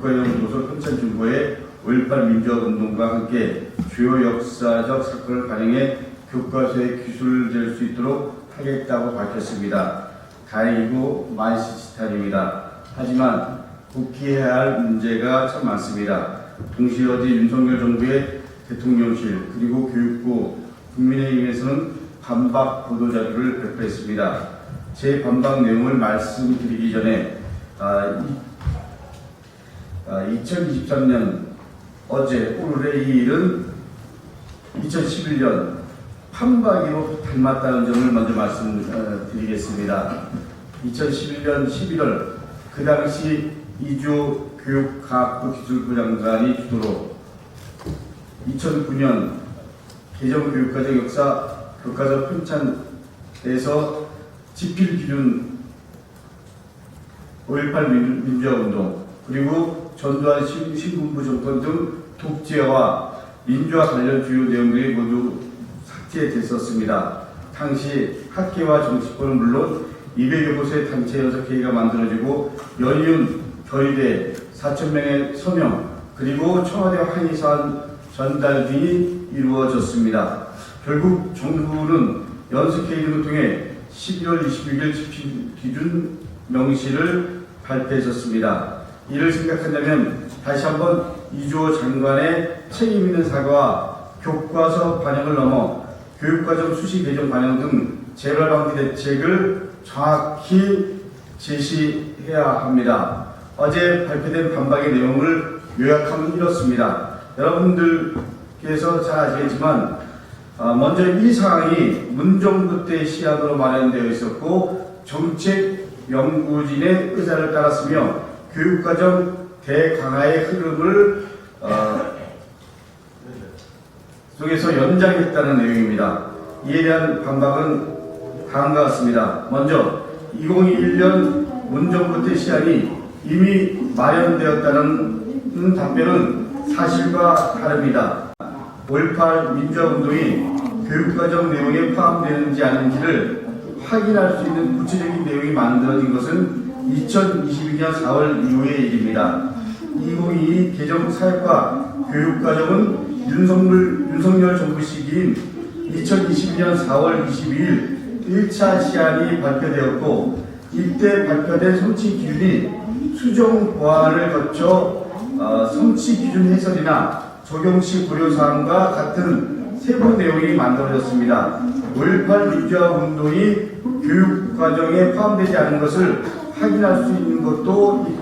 교과연구소 평천중고의 5.18 민주화운동과 함께 주요 역사적 사건을 반영해 교과서에 기술될 수 있도록 하겠다고 밝혔습니다. 다행이고 만시지탄입니다. 하지만 국기해야 할 문제가 참 많습니다. 동시에 어제 윤석열 정부의 대통령실 그리고 교육부 국민의힘에서는 반박 보도자료를 발표했습니다. 제 반박 내용을 말씀드리기 전에 아, 2023년 어제 오늘의 이 일은 2011년 판박이로 닮았다는 점을 먼저 말씀드리겠습니다. 2011년 11월 그 당시 이주 교육과학부 기술부 장관이 주도로 2009년 개정교육과정 역사 교과서 편찬에서 지필 기준 5.18 민- 민주화운동 그리고 전두환 신- 신군부 정권 등 독재와 민주화 관련 주요 내용들이 모두 삭제됐었습니다. 당시 학계와 정치권은 물론 200여 곳의 단체 연석회의가 만들어지고 연이은 결의대 4천명의 서명 그리고 청와대 항의사안 전달 등이 이루어졌습니다. 결국 정부는 연석회의 등을 통해 12월 26일 집필 기준 명시를 발표했었습니다. 이를 생각한다면 다시 한번 이주호 장관의 책임 있는 사과와 교과서 반영을 넘어 교육과정 수시 개정 반영 등 재발 방지 대책을 정확히 제시해야 합니다. 어제 발표된 반박의 내용을 요약하면 이렇습니다. 여러분들께서 잘 아시겠지만 어, 먼저 이 사항이 문정부 때 시안으로 마련되어 있었고 정책 연구진의 의사를 따랐으며 교육과정 대강화의 흐름을 어, 속에서 연장했다는 내용입니다. 이에 대한 반박은 다음과 같습니다. 먼저 2021년 문정부 때 시안이 이미 마련되었다는 답변은 사실과 다릅니다. 5.18 민주화운동이 교육과정 내용에 포함되는지 아닌지를 확인할 수 있는 구체적인 내용이 만들어진 것은 2022년 4월 이후의 일입니다. 2022 개정 사회과 교육 과정은 윤석열, 윤석열 정부 시기인 2022년 4월 22일 1차 시안이 발표되었고 이때 발표된 성취 기준이 수정 보완을 거쳐 어, 성취 기준 해설이나 적용시 고려사항과 같은 세부 내용이 만들어졌습니다. 5.18 민주화 운동이 교육 과정에 포함되지 않은 것을 확인할 수 있는 것도 이때